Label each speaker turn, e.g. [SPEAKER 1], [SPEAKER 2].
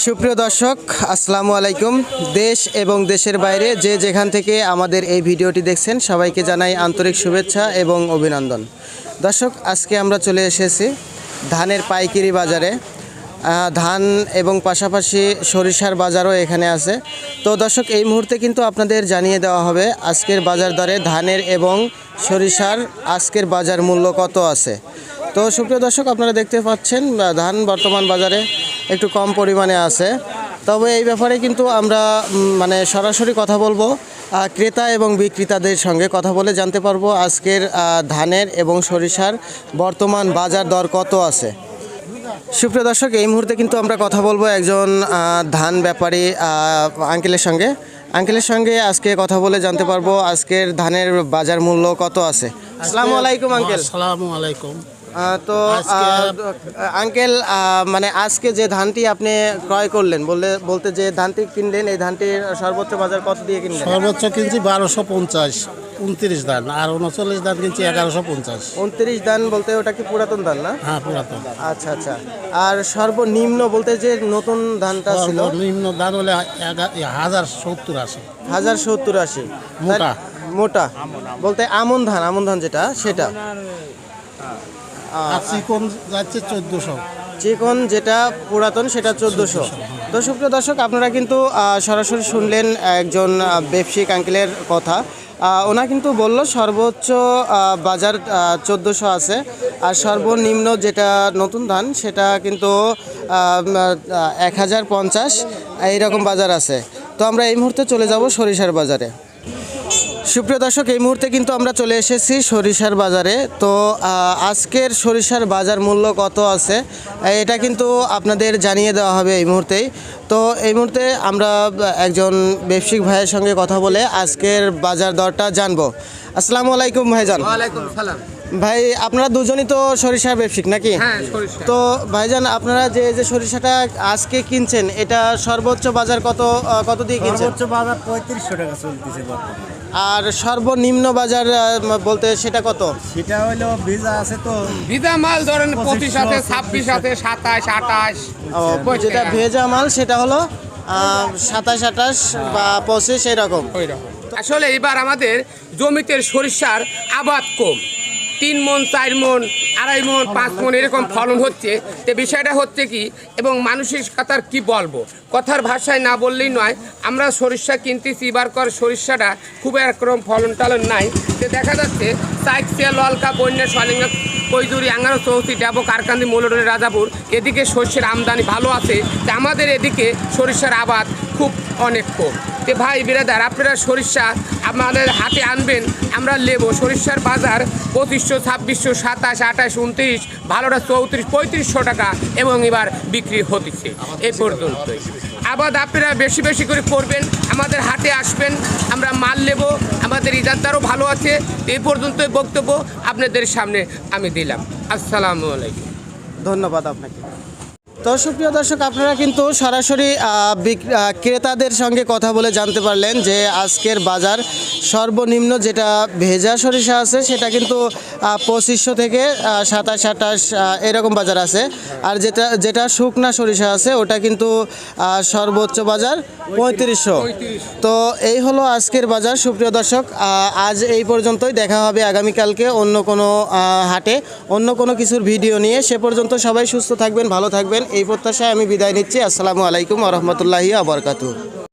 [SPEAKER 1] সুপ্রিয় দর্শক, আসসালামু আলাইকুম। দেশ এবং দেশের বাইরে যে যেখান থেকে আমাদের এই ভিডিওটি দেখছেন, সবাইকে জানাই আন্তরিক শুভেচ্ছা এবং অভিনন্দন। দর্শক, আজকে আমরা চলে এসেছি ধানের পাইকারি বাজারে। ধান এবং পাশাপাশি সরিষার বাজারও এখানে আছে। তো দর্শক, এই মুহূর্তে কিন্তু আপনাদের জানিয়ে দেওয়া হবে, আজকের বাজার দরে ধানের এবং সরিষার আজকের বাজার মূল্য কত আছে। তো সুপ্রিয় দর্শক, আপনারা দেখতে পাচ্ছেন ধান বর্তমান বাজারে একটু কম পরিমাণে আছে। তবে এই ব্যাপারে কিন্তু আমরা মানে সরাসরি কথা বলব। ক্রেতা এবং বিক্রেতাদের সঙ্গে কথা বলে জানতে পারব আজকের ধানের এবং সরিষার বর্তমান বাজার দর কত আছে। সুপ্রিয় দর্শক এই মুহূর্তে কিন্তু আমরা কথা বলব একজন ধান ব্যাপারী আঙ্কেলের সঙ্গে। আঙ্কেলের সঙ্গে আজকে কথা বলে জানতে পারব আজকের ধানের বাজার মূল্য কত আছে। আসসালামু আলাইকুম আঙ্কেল।
[SPEAKER 2] আসসালামু আলাইকুম।
[SPEAKER 1] তো আঙ্কেল মানে আজকে যে ধানটি আপনি ক্রয় করলেন বললে বলতে যে ধানটি কিনলেন এই ধানটির সর্বোচ্চ বাজার কত দিয়ে কিনলেন?
[SPEAKER 2] সর্বোচ্চ কিনছি বারোশো পঞ্চাশ উনত্রিশ দান আর উনচল্লিশ দান কিনছি এগারোশো পঞ্চাশ।
[SPEAKER 1] উনত্রিশ ধান বলতে ওটা কি পুরাতন ধান না?
[SPEAKER 2] হ্যাঁ পুরাতন।
[SPEAKER 1] আচ্ছা আচ্ছা। আর সর্বনিম্ন বলতে যে নতুন ধানটা ছিল?
[SPEAKER 2] নিম্ন ধান হলে হাজার সত্তর আশি।
[SPEAKER 1] হাজার সত্তর আশি।
[SPEAKER 2] মোটা।
[SPEAKER 1] মোটা। বলতে আমন ধান আমন ধান যেটা সেটা।
[SPEAKER 2] চিকন চোদ্দোশো।
[SPEAKER 1] যেটা পুরাতন, সেটা চোদ্দোশো। তো সুপ্রিয় দর্শক, আপনারা কিন্তু সরাসরি শুনলেন একজন ব্যবসায়িক আঙ্কেলের কথা। ওনা কিন্তু বলল, সর্বোচ্চ বাজার চোদ্দোশো আছে। আর সর্বনিম্ন যেটা নতুন ধান, সেটা কিন্তু এক হাজার পঞ্চাশ, এইরকম বাজার আছে। তো আমরা এই মুহূর্তে চলে যাব সরিষার বাজারে। সুপ্রিয় দর্শক, এই মুহূর্তে কিন্তু আমরা চলে এসেছি সরিষার বাজারে। তো আজকের সরিষার বাজার মূল্য কত আছে? এটা কিন্তু আপনাদের জানিয়ে দেওয়া হবে এই মুহূর্তেই। তো, এই মুহূর্তে আমরা একজন ব্যবসায়িক ভাইয়ের সঙ্গে কথা বলে আজকের বাজার দরটা জানব। আসসালামু আলাইকুম ভাইজান।
[SPEAKER 3] ওয়ালাইকুম সালাম।
[SPEAKER 1] ভাই আপনারা দুজনই তো সরিষা ব্যবসায়িক নাকি?
[SPEAKER 3] হ্যাঁ সরিষা।
[SPEAKER 1] তো ভাইজান আপনারা যে যে সরিষাটা আজকে কিনছেন এটা সর্বোচ্চ বাজার কত কত দিয়ে কিনছেন?
[SPEAKER 4] সর্বোচ্চ বাজার পঁয়ত্রিশশো টাকা চলতেছে
[SPEAKER 1] আর সর্বনিম্ন বাজার বলতে সেটা কত?
[SPEAKER 4] সেটা হলো ভিজা আছে তো
[SPEAKER 3] বিদা মাল ধরেন পঁচিশ আছে ছাব্বিশ আছে সাতাশ আঠাশ
[SPEAKER 1] ও, যেটা ভেজা মাল সেটা হলো সাতাশ আঠাশ বা পঁচিশ এরকম।
[SPEAKER 3] আসলে এবার আমাদের জমিতে সরিষার আবাদ কম। তিন মন চার মন আড়াই মন পাঁচ মন এরকম ফলন হচ্ছে। তো বিষয়টা হচ্ছে কি এবং মানুষের কথার কি বলব? কথার ভাষায় না বললেই নয় আমরা সরিষা কিনতেছি এবার কর সরিষাটা খুব একরকম ফলন টলন নাই। তো দেখা যাচ্ছে সাইকসিয়া ললকা বন্যা, সলিঙ্গা কৈদুরি আঙ্গারো চৌথি ড্যাবো, কারকান্দি মোলডনি রাজাপুর। এদিকে শস্যের আমদানি ভালো আছে, তা আমাদের এদিকে সরিষার আবাদ খুব অনেক কম। তে ভাই, বিরাদার, আপনারা সরিষা আমাদের হাতে আনবেন, আমরা নেব সরিষার বাজার পঁচিশশো, ছাব্বিশশো, সাতাশ, আঠাশ, উনত্রিশ, ভালোটা চৌত্রিশ, পঁয়ত্রিশশো টাকা, এবং এবার বিক্রি হতেছে। এই পর্যন্তই। আবাদ আপনারা বেশি বেশি করে করবেন, আমাদের হাতে আসবেন, আমরা মাল নেব, আমাদের ইজারদারও ভালো আছে, এই পর্যন্তই বক্তব্য আপনাদের সামনে আমি দিলাম। আসসালামু আলাইকুম।
[SPEAKER 1] ধন্যবাদ আপনাকে। তো সুপ্রিয় দর্শক, আপনারা কিন্তু সরাসরি ক্রেতাদের সঙ্গে কথা বলে জানতে পারলেন যে আজকের বাজার সর্বনিম্ন যেটা ভেজা সরিষা আছে, সেটা কিন্তু পঁচিশশো থেকে সাতাশ, আঠাশ এরকম বাজার আছে। আর যেটা যেটা শুকনা সরিষা আছে, ওটা কিন্তু সর্বোচ্চ বাজার পঁয়ত্রিশশো। তো এই হলো আজকের বাজার, সুপ্রিয় দর্শক। আজ এই পর্যন্তই, দেখা হবে আগামীকালকে অন্য কোনো হাটে, অন্য কোনো কিছুর ভিডিও নিয়ে। সে পর্যন্ত সবাই সুস্থ থাকবেন, ভালো থাকবেন। এই প্রত্যাশায় আমি বিদায় নিচ্ছি। আসসালামু আলাইকুম রহমতুল্লাহি আবরকাতু